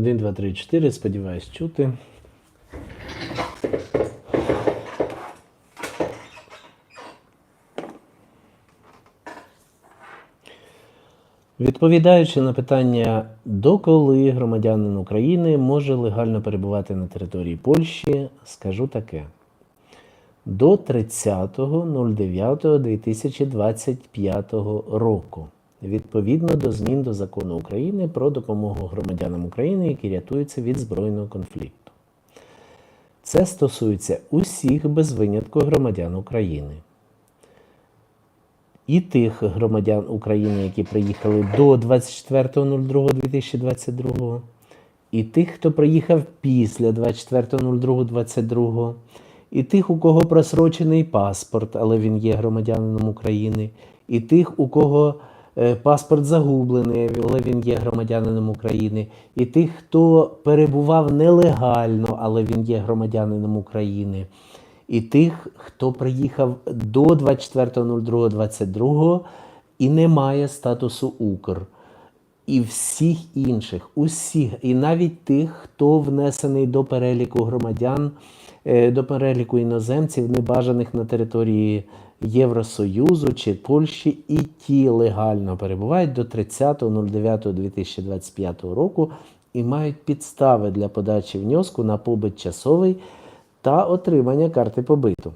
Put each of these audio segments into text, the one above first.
1, 2, 3, 4. Сподіваюсь, чути. Відповідаючи на питання, доколи громадянин України може легально перебувати на території Польщі, скажу таке. До 30.09.2025 року, відповідно до змін до закону України про допомогу громадянам України, які рятуються від збройного конфлікту. Це стосується усіх без винятку громадян України і тих громадян України, які приїхали до 24.02.2022, і тих, хто приїхав після 24.02.2022, і тих, у кого просрочений паспорт, але він є громадянином України, і тих, у кого паспорт загублений, але він є громадянином України, і тих, хто перебував нелегально, але він є громадянином України і тих, хто приїхав до 24.02.22 і не має статусу Укр. І всіх інших, усіх, і навіть тих, хто внесений до переліку громадян, е, до переліку іноземців, небажаних на території Євросоюзу чи Польщі, і ті легально перебувають до 30.09.2025 року і мають підстави для подачі внеску на побит часовий та отримання карти побиту.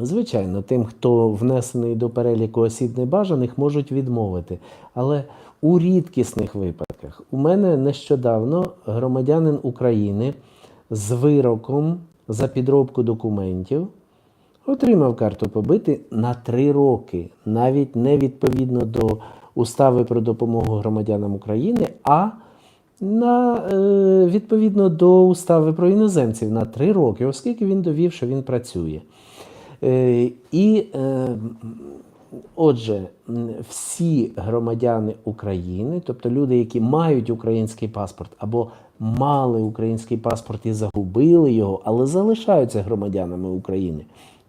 Звичайно, тим, хто внесений до переліку осіб небажаних, можуть відмовити. Але у рідкісних випадках у мене нещодавно громадянин України з вироком за підробку документів отримав карту побити на три роки, навіть не відповідно до устави про допомогу громадянам України, а на, е, відповідно до устави про іноземців на три роки, оскільки він довів, що він працює. Е, І е, отже, всі громадяни України, тобто люди, які мають український паспорт або мали український паспорт і загубили його, але залишаються громадянами України,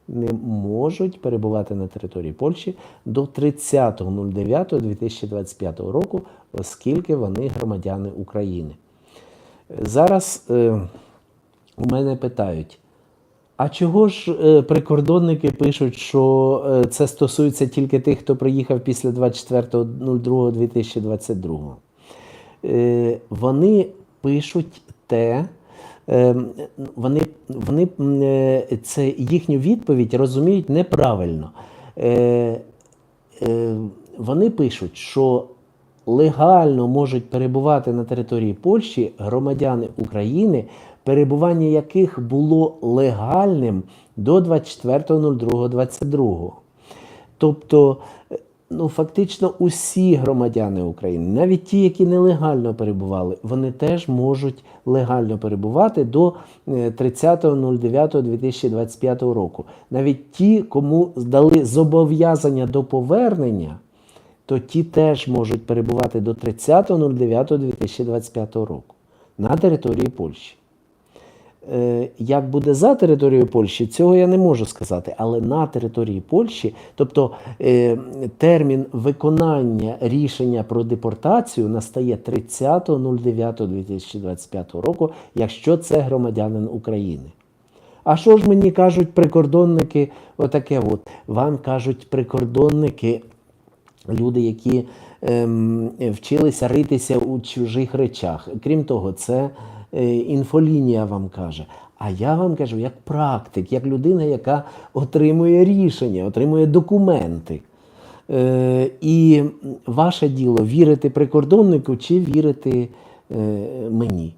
не можуть перебувати на території Польщі до 30.09.2025 року, оскільки вони громадяни України. Зараз е, у мене питають. А чого ж е, прикордонники пишуть, що е, це стосується тільки тих, хто приїхав після 24.02.2022? Е, вони пишуть те, вони, вони це їхню відповідь розуміють неправильно. Вони пишуть, що легально можуть перебувати на території Польщі громадяни України, перебування яких було легальним до 24.02.22. Тобто, е, ну, фактично усі громадяни України, навіть ті, які нелегально перебували, вони теж можуть легально перебувати до е, 30.09.2025 року. Навіть ті, кому дали зобов'язання до повернення, то ті теж можуть перебувати до 30.09.2025 року на території Польщі. Е, Як буде за територією Польщі, цього я не можу сказати. Але на території Польщі, тобто е, термін виконання рішення про депортацію настає 30.09.2025 року, якщо це громадянин України. А що ж мені кажуть прикордонники? Отаке от. Вам кажуть прикордонники, люди, які ем, вчилися ритися у чужих речах. Крім того, це інфолінія вам каже. А я вам кажу, як практик, як людина, яка отримує рішення, отримує документи. Е, і ваше діло вірити прикордоннику чи вірити е, мені.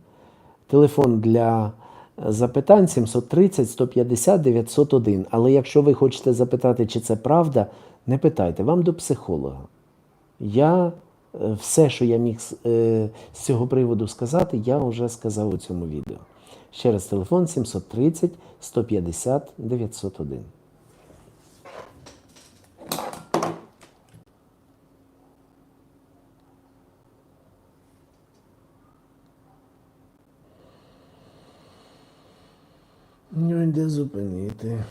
Телефон для запитань 730 150 901. Але якщо ви хочете запитати, чи це правда, не питайте, вам до психолога. Я е, все, що я міг з- е, цього приводу сказати, я вже сказав у цьому відео. Ще раз телефон 730 150 901. Ну, де зупинити?